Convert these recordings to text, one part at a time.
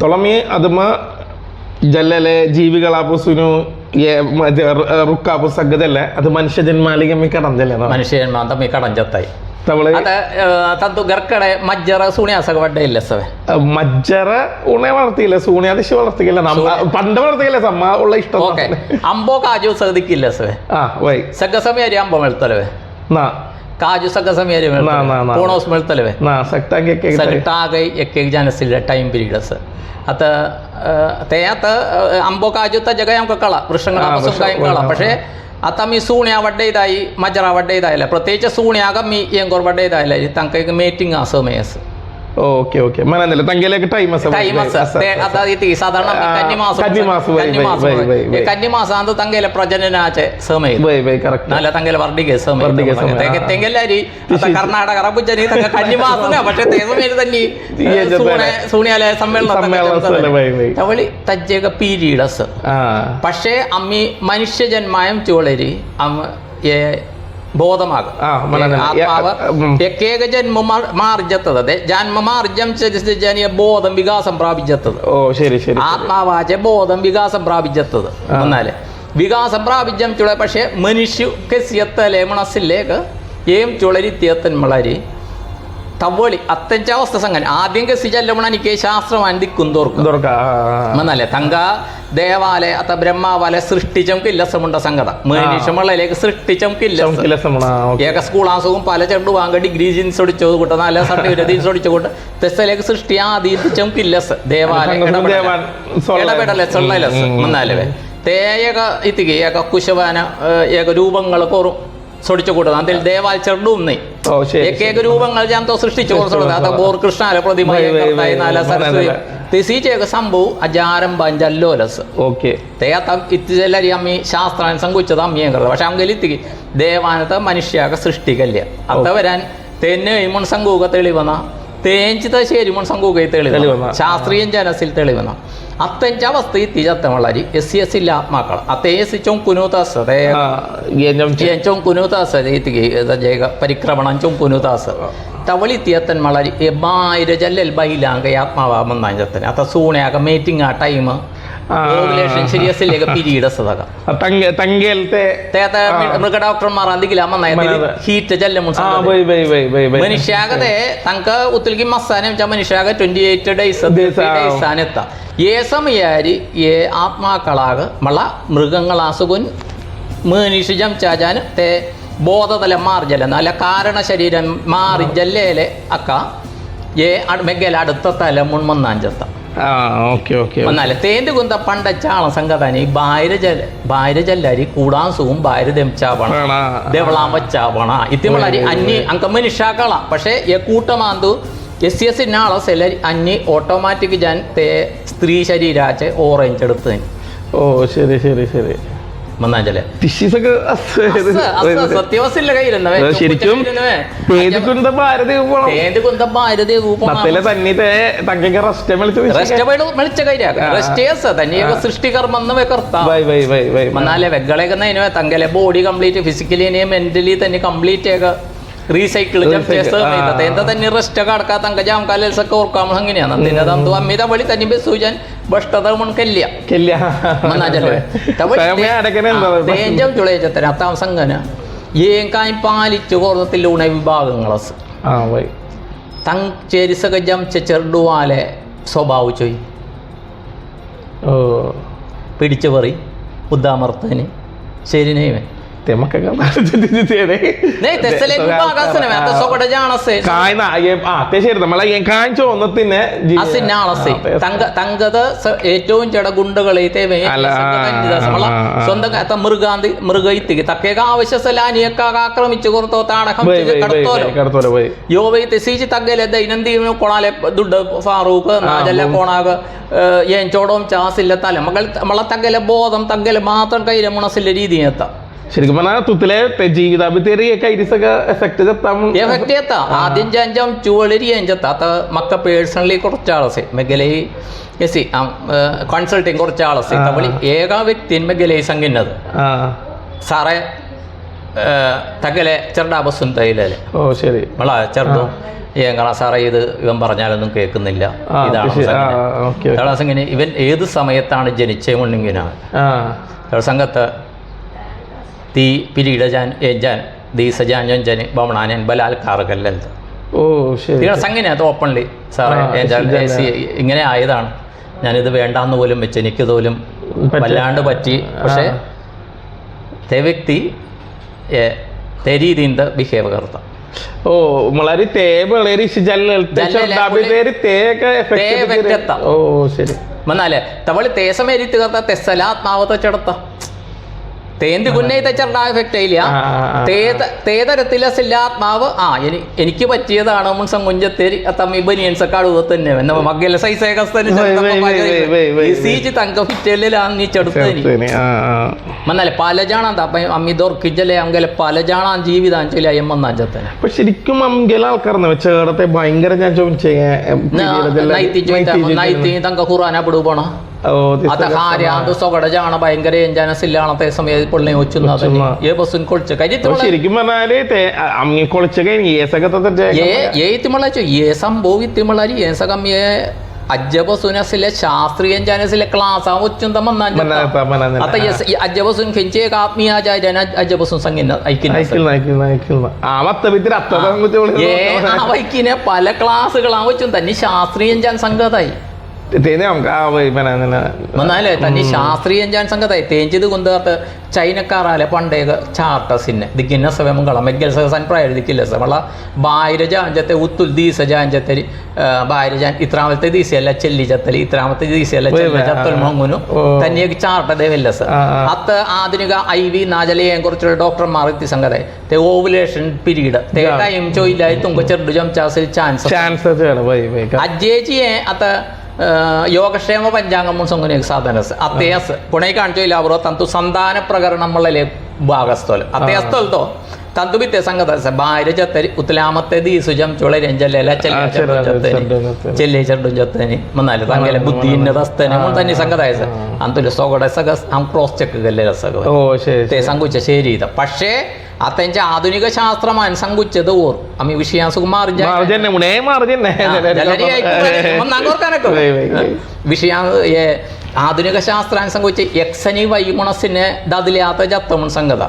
ತೊಳಮಿ ಅದಮ್ಮ ಜಲ್ಲೆಲೆ ಜೀವಿಗಳಾಪುಸುನು റുക്കാപ്പു സഗതല്ലേ അത് മനുഷ്യ ജന്മാലിക മി കടന്തല്ലേ ಮನುಷ್ಯನ ತಮ್ಮಿ ಕಡಂಜತ್ತಾಯಿ തവള് ಅದ ತದ್ದು ಗರ್ಕಡೆ ಮಜ್ಜರ ಸುಣ್ಯಾಸಗ ಬಡ್ಡೆ ಇಲ್ಲ ಸವೆ മജ്ജറ ഉണെ വളർത്തിയില്ല സൂണിയാദിശ വളർത്തിയില്ല നമ്മ പണ്ട് വളർത്തിയില്ല സമ്മ ഉള്ള ഇഷ്ടം ಓಕೆ ಅಂಬೋ ಕಾಜು ಸಗದಿಕ್ಕಿಲ್ಲ ಸವೆ ആ വൈ ಸಗ್ಗ ಸಮಯರಿ ಅಂಬ ಮೆಳ್ತಲವೆ നാ കാജുസൊക്കെ സമയത്തല്ലേ അത് തേത്ത് അമ്പോ കാജുത്ത ജഗയം കക്കള വൃക്ഷങ്ങളും കാളാം പക്ഷേ അത്ത മീ സൂണിയ വഡേതായി മജറ വഡേതായല്ലേ പ്രത്യേകിച്ച് സൂണിയാകം മീ എങ്കോർ വഡേതായല്ലേ തങ്കയ്ക്ക് മേറ്റിംഗ് ആ സമയസ് ഓക്കെ ഓക്കെ. മനന്നില്ല തങ്കയിലേക്ക് ടൈം കന്നിമാസാന്ത് തങ്കയിലെ പ്രജനനാച്ച സമയത്ത് തങ്കയിലെ വർഡിക സമയത്ത് തെങ്കല്ലാരി കർണാടക റബുജനി പക്ഷെ സമയത്ത് സമ്മേളനം അവളി തജ്ജക പീരീഡസ്. പക്ഷേ അമ്മി മനുഷ്യജന്മായം ചോളരി അമ്മ ബോധമാകും. ആ, മനനം. ആത്മാവ് യ- ഉം. എക്കേക ജന്മ മാർജത്തത് അതെ ജന്മമാർജം ജനിയ ബോധം വികാസം പ്രാപിച്ചത് ഓ ശരി ശരി ആത്മാവാച ബോധം വികാസം പ്രാപിച്ചത് എന്നാൽ വികാസം പ്രാപിച്ചം ചുള പക്ഷേ മനുഷ്യ കെസിയത്തലെ മണസിലേക്ക് ഏം ചുളരിത്തിയത്തൻ മളരി. തവളി അത്തഞ്ച അവസ്ഥ സംഗതി ആദ്യം കെസി ശാസ്ത്രം അന്തി ദിക്കുന്തോർക്കും ദുർഗ എന്നല്ലേ തങ്ക ദേവാലയ അത്ത ബ്രഹ്മാവാലയ സൃഷ്ടിച്ചും കില്ലസമുണ്ട സംഗത മനുഷ്യമളിലേക്ക് സൃഷ്ടിച്ചും കില്ലസം ഏക സ്കൂളാസവും പല ചെണ്ടു വാങ്ങ ഡിഗ്രി ജീൻസ് ഒടിച്ചത് കൂട്ട നല്ല സർട്ടിഫിക്കറ്റ് ജീൻസ് ഒടിച്ചു കൂട്ട തെസ്സലേക്ക് സൃഷ്ടി ആദ്യം കില്ലസ് ദേവാലയ സംഘം തേയക ഇത്തിക്ക് ഏക കുശവാന ഏക രൂപങ്ങൾ കോറും. സൊടിച്ചു കൂട്ടുന്നത് അതിൽ ദേവാൽ ചെറുടും നീ ഓ ശരി ഏകേക രൂപങ്ങൾ ഞാൻ സൃഷ്ടിച്ചു. കൊടുത്തത് അത് ബോർ കൃഷ്ണാല പ്രതിമ വൈ, വൈ, വൈ, നാല വൈ, സരസ്വതി. വൈ. തിസീച്ചേക സംഭവം അജാരം പഞ്ചല്ലോലസ്. ഓക്കെ. തേത്ത ഇത്തിരി അമ്മി ശാസ്ത്രാൻ സംകുച്ചത് അമ്മിയെ കരുത് പക്ഷെ അങ്കലിത്തിക്ക് ദേവാനത്തെ മനുഷ്യാക സൃഷ്ടിക്കല്ല? അത്ത വരാൻ തെന്നെ ഇമുൺ സംകൂക തെളിവന്ന. തേഞ്ചിത സംകൂക തെളിവന്ന. തെളിവന്ന. ശാസ്ത്രീയ ജനസിൽ തെളിവന്ന. അത്തഞ്ചാം അവസ്ഥയിൽ തിരത്തമുള്ളാരി എസ് സി എസ് ഇല്ല മക്കൾ അത്തേസിച്ചും കുനുദാസ് അതെച്ചും കുനുദാസ് ജയക പരിക്രമണഞ്ചും കുനുദാസ്. തവളി തിയത്തൻ മളാരി എമ്മായിരം ജല്ലൽ ബൈലാങ്ക ആത്മാവാമെന്നഞ്ചത്തിന് അത്ത സൂണയാക മീറ്റിംഗ് ആ ടൈം റെഗുലേഷൻ മൃഗ ഹീറ്റ് തങ്ക ഉത്തലിക്ക് മസാന മനുഷ്യാക ട്വന്റി എയ്റ്റ് ഡേയ്സ് ഡേയ്സ് ആനെത്താം ഏ സമയാരി ഏ ആത്മാക്കളാക മള മൃഗങ്ങളാസുകുൻ മനുഷ്യജം ചാചാൻ തേ ബോധതലം മാർജല അല്ല കാരണ ശരീരം മാറി ജല്ലേലെ അക്ക ഏ മെഗല അടുത്ത തലമുൺ മുൻമൊന്നാഞ്ചത്താം എന്നാൽ തേന്റെ കുന്ത പണ്ട ചാള സംഗതാനി ഭാര്യ ജല ഭാര്യ ജല്ലാരി കൂടാൻ സൂം ഭാര്യ ദംചാവണ ദേവളാമ ചാവണ. ഇത്തിമളാരി അന്യ അങ്ക മനുഷ്യാക്കള പക്ഷേ എ കൂട്ടമാന്തു എസ് എസ് ഇന്നാളെ സെലരി അന്യ ഓട്ടോമാറ്റിക് ഞാൻ സ്ത്രീ ശരീരാച്ച് ഓറഞ്ച് എടുത്തതിന്. ഓ ശരി ശരി ശരി. തങ്കലെ ബോഡി കംപ്ലീറ്റ് ഫിസിക്കലി മെന്റലി തന്നെ കംപ്ലീറ്റ് റീസൈക്കിൾ തന്നെ റെസ്റ്റ് കടക്കാത്ത തങ്ക ഓർക്കാമോ അങ്ങനെയാണ് അതിന്റെ അമ്മ തന്നെ ബസ് സൂചാൻ. बसता तर म्हणून केल्या केल्या मनाच्या तेंच्या चुळे येतात आता हांव सांगना हेंकां हांवें पालिच्यो कोरोते लुवण्या विभागांक आसा आं वय तांचेर सगळे आमचे चेडुवाले സ്വഭാവിച്ചു പിടിച്ചു പറി ഉദ്ദാമർത്തന് ശരിനെ ഇവൻ tema cagado. Ah, ഏറ്റവും ചെടഗുണ്ടുകളൈത്തെ സ്വന്തം മൃഗാന്തി മൃഗൈത്തിക്ക് തക്കേക ആവശ്യസലാനിയക്കാക ആക്രമിച്ചു കൊടുത്തോ താടകം കടത്തോലോ. യോവൈത്തെ സീച്ച് തഗ്ഗലെ ദൈനംദീന കൊണാലെ ദുഡ് ഫാറൂഖ് നാജല്ല കൊണാക് ഏൻ ചോടോം ചാസില്ല തല. മകൾ മള തഗ്ഗലെ ബോധം തഗ്ഗലെ മാത്രം കയ്യിലെ മുണസില്ല രീതിയെത്താം ശരിക്കും പറഞ്ഞാൽ തുത്തിലെ ജീവിതാഭിത്തേറിയൊക്കെ ഐരിസൊക്കെ എഫക്റ്റ് ചെത്താം. എഫക്റ്റ് ചെത്താം. ആദ്യം ചാഞ്ചാം ചുവളിരി ചാഞ്ചെത്താം മക്ക പേഴ്സണലി കുറച്ച് ആളസെ മെഗലൈ എസ് കൺസൾട്ടിങ് കുറച്ച് ആളസെ തവളി ഏക വ്യക്തിൻ മെഗലൈ സംഗിന്നത് സാറേ തകലെ ചെറുടാ ബസ്സും തൈലല്ലേ ഓ ശരി. വളാ ചെറുതും ഏങ്ങളാ സാറേ ഇത് ഇവൻ പറഞ്ഞാലൊന്നും കേൾക്കുന്നില്ല. ഇതാണ് ഇവൻ ഏത് സമയത്താണ് ജനിച്ചേ മുണ്ണിങ്ങനാണ് സംഘത്തെ തീ പിരീഡജാൻ എജാൻ ദീ സജാൻ ജൊഞ്ചൻ ബമണാനൻ ബലാൽക്കാറുകല്ലത് ഓ ശരി സംഗീനകത്ത് ഓപ്പൺലി സാറേ ഇങ്ങനെ ആയതാണ്. ഞാനിത് വേണ്ടാന്ന് പോലും വെച്ച് എനിക്ക് തോലും വല്ലാണ്ട് പറ്റി. പക്ഷേ തേ വ്യക്തി തേ ബിഹേവ് കറുത്ത. ഓ വളരെ തേ വളരെ ഓ ശരി. എന്നാലേ തവൾ തേസമേരിത്തുകർത്ത തെസ്സലാത്മാവത്തെ ചെടത്ത. തേന്ത് ഗുന്നൈതച്ചറിന്റെ ആ എഫക്റ്റ് ആയില്ല? തേത തേതരത്തിലസില്ലാത്മാവ് ആ എനിക്ക് പറ്റിയതാണ് മുൻസം കുഞ്ചത്തേരി തമ്മിബനിയൻസക്കാട് തന്നെ. എന്ന മഗ്ഗല സൈസേകസ്തീച്ച് തങ്ക ഫിറ്റലിലാങ്ങിച്ചെടുത്തതിന് മന്നല്ലേ പലജാണാന്ത അപ്പം അമ്മിതോർക്കിച്ചല്ലേ അങ്കലെ പലജാണാ ജീവിതാഞ്ചലി അയ്യമ്മന്നാഞ്ചത്തന്നെ അപ്പൊ ശരിക്കും അങ്കല ആൾക്കാർ ഭയങ്കര ഞാൻ ചോദിച്ചേ തങ്ക ഖുറാനാ പിടുപോണോ ശരിക്കും അജ്ജബസുനസിലെ ശാസ്ത്രീയ ജാനസിലെ ക്ലാസ് അജ്ജബസുൻ ഖിഞ്ചേക്ക് അജ്ജബസുൻ പല ക്ലാസ്സുകളാ വെച്ചും തന്നെ ശാസ്ത്രീയ സംഗതായി തന്നെ ശാസ്ത്രീയഞ്ചാൻ സംഗതായി. തേഞ്ചത് കൊണ്ടുകാർത്ത് ചൈനക്കാറാലെ പണ്ടേ ചാർട്ടസിന്നെ ദിക്കിന്ന സവമംഗള മെഗ്ഗൽ സഹസൻ പ്രയതിക്കില്ല സമള ബായിരജാഞ്ചത്തെ ഉത്തുൽ ദീസ ജാഞ്ചത്തെ ബായിരജാൻ ഇത്രാമത്തെ ദീസയല്ല ചെല്ലി ചത്തലി. ഇത്രാമത്തെ ദീസയല്ല ചത്തൽ മൊങ്ങുനു തന്നെ ചാർട്ടതേ വെല്ല സർ. അത്ത് ആധുനിക ഐ വി നാജലയെ കുറിച്ചുള്ള ഡോക്ടർമാർ എത്തി സംഗതായി. The ovulation period. The time ചോയില്ലായി തുങ്ക ചെറുതു ചാൻസ് ചാൻസ് ചാൻസ് ചെയ്യണം യോഗക്ഷേമ പഞ്ചാംഗമും സംഗുനിക സാധനസ് അത്തേസ് പുണൈ കാണിച്ചോ ഇല്ലാവറോ തന്തു സന്താന പ്രകരണമുള്ളലേ ഭാഗസ്ഥോലം. അത്തേസ്തോലത്തോ തന്തുവിത്തെ സംഗതസ ഭാരജത്തരി ഉത്തലാമത്തെ ദീസുജം ചുളരഞ്ചല്ല ചെല്ലേച്ചർഡും ചത്തനി മന്നാൽ തങ്കലെ ബുദ്ധി ഇന്നതസ്തനും തന്നെ സംഗതായസ അന്തുല സോകട സഗസ് ഹം ക്രോസ് ചെക്ക് ഗല്ലേ രസക ഓ ശരി സംകുച്ച ശരി പക്ഷേ അത്തഞ്ച ആധുനിക ശാസ്ത്രം അനുസംഗിച്ചത് ഓർ. അമ്മി വിഷയാ സുകുമാർ വിഷയാ ആധുനിക ശാസ്ത്രാൻ സംഭവിച്ച് യക്സനി വൈമുണസിനെ ദതിലാത്ത ചത്തമൺ സംഗത.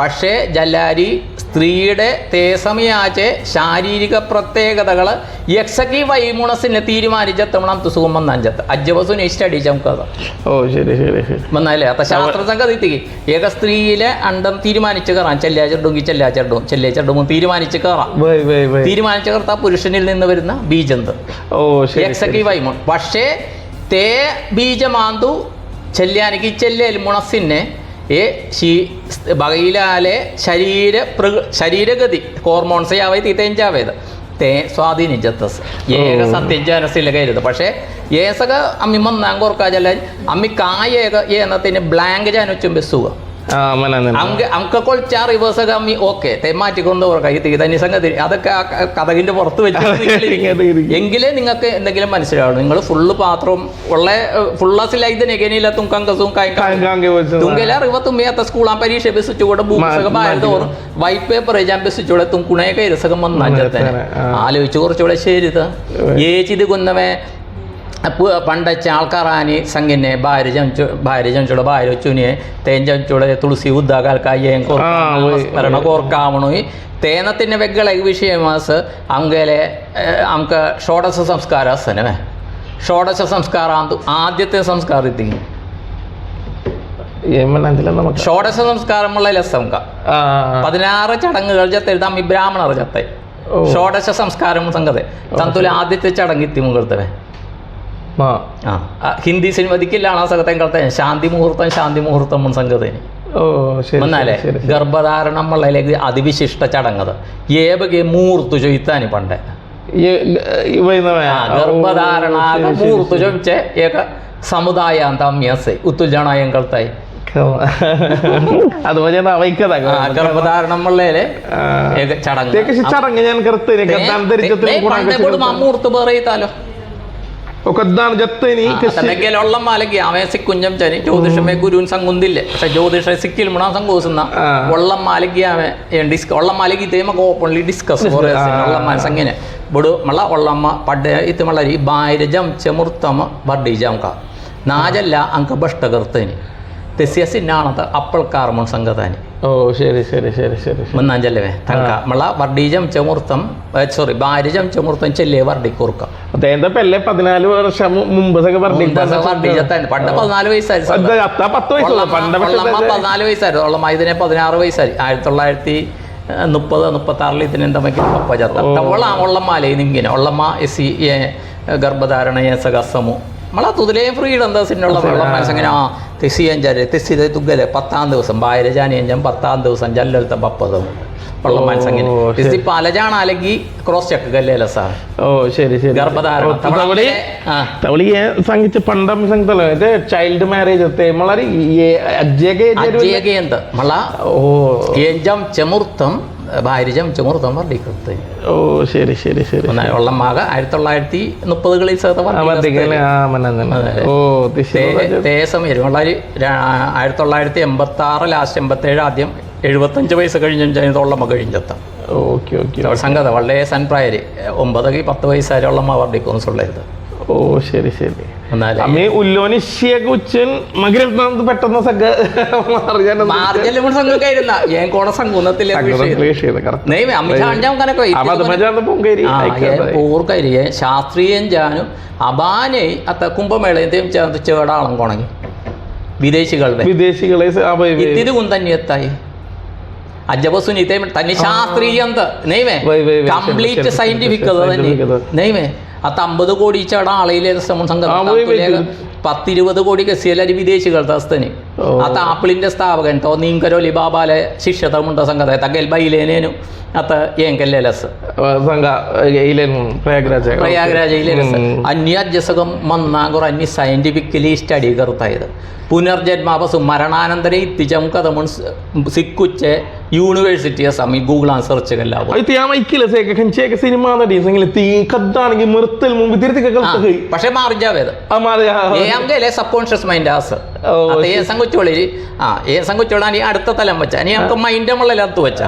പക്ഷേ ജല്ലാരി സ്ത്രീയുടെ തേസമയാച്ച് ശാരീരിക പ്രത്യേകതകൾ യക്സക്കി വൈമുണസിനെ തീരുമാനിച്ചത്തമണം തുസുഖം വന്നാൻ ജത്ത് അജ്ജവസു സ്റ്റഡി ചമക്കത ഓ ശരി ശരി വന്നാലേ? അത്ത ശാസ്ത്ര സംഗതി ഏക സ്ത്രീയിലെ അണ്ടം തീരുമാനിച്ച് കയറാം ചെല്ലാച്ചെടുങ്കി ചെല്ലാച്ചെടും ചെല്ലേച്ചെടും തീരുമാനിച്ച് കയറാം. തീരുമാനിച്ച കർത്ത പുരുഷനിൽ നിന്ന് വരുന്ന ബീജന്ത്. ഓ ശരി എക്സക്കി വൈമുൺ പക്ഷേ തേ ബീജമാന്തു ചെല്ലാനിക്ക് ചെല്ലേൽ മുണസിനെ ഏ ശീ ബകയിലാലെ ശരീര പ്രകൃ ശരീരഗതി ഹോർമോൺസ് ആവേ തീത്തേഞ്ചാവേത് തേ സ്വാധീനിച്ചത്തസ് ഏക സത്യജാനസിലെ കരുത്. പക്ഷേ ഏസക അമ്മി മന്നാൻ കോർക്കാജല്ല അമ്മി കായേക ഏന്നത്തിന് ബ്ലാങ്ക് ജാനുച്ചും ബെസ്സുക അങ്ക കൊളിച്ച റിവേഴ്സ് ഒക്കെ അമ്മി ഓക്കെ തെമാറ്റിക്കൊണ്ട് ഓർക്കാം ഈ തീതന്യ സംഗതി. അതൊക്കെ ആ കഥകിന്റെ പുറത്ത് വെച്ച് എങ്കിലേ നിങ്ങൾക്ക് എന്തെങ്കിലും മനസ്സിലാവും നിങ്ങൾ ഫുള്ള് പാത്രം ഉള്ള ഫുള്ളസിലായി നെഗനില്ല തുങ്കങ്കസും കാങ്കി വെച്ച് തുങ്കല റിവ തുമ്മിയാത്ത സ്കൂളാൻ പരീക്ഷ ബെസിച്ചുകൂടെ ഭൂമിസക ബായതോറും വൈറ്റ് പേപ്പർ എഴുതാൻ ബെസിച്ചൂടെ തുങ്കുണയൊക്കെ ഇരസകം വന്നാച്ചത്തന്നെ ആ. ആലോചിച്ച് കുറച്ചുകൂടെ ശരിത. ഏച്ചിത് കുന്നവേ പണ്ടച്ച ആൾക്കാറാനി സംഘിനെ ഭാര്യ ചമച്ചു ഭാര്യ ചമച്ചുള്ള ഭാര്യ ചുനിയെ തേൻ ചമച്ചുള്ള തുളസി ഉദ്ദാകാൽക്കായ സ്മരണ കോർക്കാവണു. തേനത്തിന്റെ വെഗ്ഗള വിഷയമാസ് അങ്കലെ അമുക്ക് ഷോഡശ സംസ്കാര സനവേ ഷോഡശ സംസ്കാരം ആദ്യത്തെ സംസ്കാരത്തി ഷോഡശ സംസ്കാരമുള്ള ലസംക പതിനാറ് ചടങ്ങുകൾ ചത്തെഴുതാം ഈ ബ്രാഹ്മണർ ഷോഡശ സംസ്കാരം സംഗതി. തന്തുല ആദ്യത്തെ ചടങ്ങ് ഇത്തിമുകൾ തന്നെ ഹിന്ദി സിനിമതിക്കില്ലാണ് ആ സകത്തേം കളത്തേൻ ശാന്തി മുഹൂർത്തം ശാന്തി മുഹൂർത്തം മുൻ ശരി എന്നാലേ ഗർഭധാരണം വളരെ അതിവിശിഷ്ട ചടങ്ങത്. ഏവകെ മൂർത്തു ചൊയ്ത്താനി പണ്ടേ. ഗർഭധാരണ മൂർത്തു ചോദിച്ചേ ഏക സമുദായാന്ത അമ്യസെ ഉത്തുൽ ജണായം കളത്തായി. ഗർഭധാരണം ചടങ്ങ്. ഞാൻ കറുത്ത് അമൂർത്ത് തന്നെയൊക്കെയുള്ള മാലയ്ക്ക് ജ്യോതിഷമേ പക്ഷെ ഓപ്പൺലി ഡിസ്കസ് ചെമുർത്തമ കാ. നാജല്ല അങ്ക ഭഷ്ടകർത്തേനി തെസ്യസിന്നാണത് അപ്പോൾ കാർമോൺ സംഗതാനി ഓ ശരി ശരി ശരി ശരി മുന്നാഞ്ചല്ലേ തങ്ക. നമ്മള വർഡീജം ചമുർത്തം സോറി ഭാരിജം ചമുർത്തം ചെല്ലേ വർഡിക്കൂർക്ക. അദ്ദേഹത്തെ പതിനാല് വർഷം മുമ്പ് പണ്ട് പതിനാല് വയസ്സായിരുന്നു പതിനാല് വയസ്സായിരുന്നു. ഓളമ്മ ഇതിനെ പതിനാറ് വയസ്സായി. ആയിരത്തി തൊള്ളായിരത്തി മുപ്പത് മുപ്പത്തി ആറിൽ ഇതിനെന്തമ്മയ്ക്ക് പപ്പ ചത്ത അവളാ ഒള്ളമ്മാലേ നിങ്ങനെ ഒള്ളമ്മ എസ് ഗർഭധാരണയെ സഹസമു നമ്മളാ തുതിലേ ഫ്രീഡം എന്താ സിനിമ ഉള്ള മനസ്സങ്ങനെ ആ തിസിയഞ്ചാൽ തിസിത തുകൽ പത്താം ദിവസം ബായരജാനിയഞ്ചം പത്താം ദിവസം ജല്ലലത്തെ പപ്പതും ചൈൽഡ് മാരേജ് ഓ ചമുർത്തം ഭാര്യജം ചമുർത്തം വർദ്ധിക്കുന്നത് ഓ ശരി ശരി ശരി ഉള്ളമാക ആയിരത്തി തൊള്ളായിരത്തി മുപ്പതുകളിൽ ആ മതിക്കല്ലേ ഓ തിശ തേസം വരും വളരെ ആയിരത്തി തൊള്ളായിരത്തി എൺപത്തി ആറ് ലാസ്റ്റ് എൺപത്തേഴ് ആദ്യം എഴുപത്തഞ്ച് വയസ്സ് കഴിഞ്ഞ ഒള്ളമ്മ കഴിഞ്ഞെത്താം. ഓക്കെ ഓക്കെ സംഗത വളരെ സൺപ്രായര് ഒമ്പതൊക്കെ പത്ത് വയസ്സായ ഒള്ളമ്മ വർദ്ധിക്കുന്നു സുള്ളത് ഓ ശരി ശരി. ഉച്ചൻ പെട്ടെന്ന് പൂർക്കരിയെ ശാസ്ത്രീയം ജാനും അബാനെ അത്ത കുംഭമേളയും ചേർന്ന് ചേടാളം കൊണങ്ങി. വിദേശികളുടെ. വിദേശികളെ ഇത്തിരി കുന്തന്യത്തായി അജബസുനിത്തെ തന്നെ ശാസ്ത്രീയന്ത നെയ്മേ. കംപ്ലീറ്റ് സയന്റിഫിക് തന്നെ. നെയ്മേ. അത്ത അമ്പത് കോടി ചട ആളയിലെ സംഘം പത്തിരുപത് കോടി ഗസിയലരി വിദേശികൾ തസ്തന്. അത് അത്ത ആപ്പിളിന്റെ സ്ഥാപകൻ തോ നീങ്കരോ ബാബാലെ ശിക്ഷതമുണ്ട സംഘത്തെ തകൽ ബൈലേനേനു അത്ത ഇലേൻ പ്രയാഗ്രാജ്. പ്രയാഗ്രാജയിലെ രസം അന്യാജസകം മന്നാകുർ അന്യ സയന്റിഫിക്കലി സ്റ്റഡി കറുത്തായത്. പുനർജന്മാപസു മരണാനന്തരം ഇത്തിച്ചും കഥമുൺ സിക്കുച്ചെ യൂണിവേഴ്സിറ്റിയെ സമീ ഗൂഗിൾ ആ സെർച്ച് പക്ഷേ ആ ഏസം കൊച്ചുവളി അടുത്ത തലം വെച്ചാ. നമുക്ക് മൈൻഡ് നമ്മളെല്ലാം വെച്ചാ.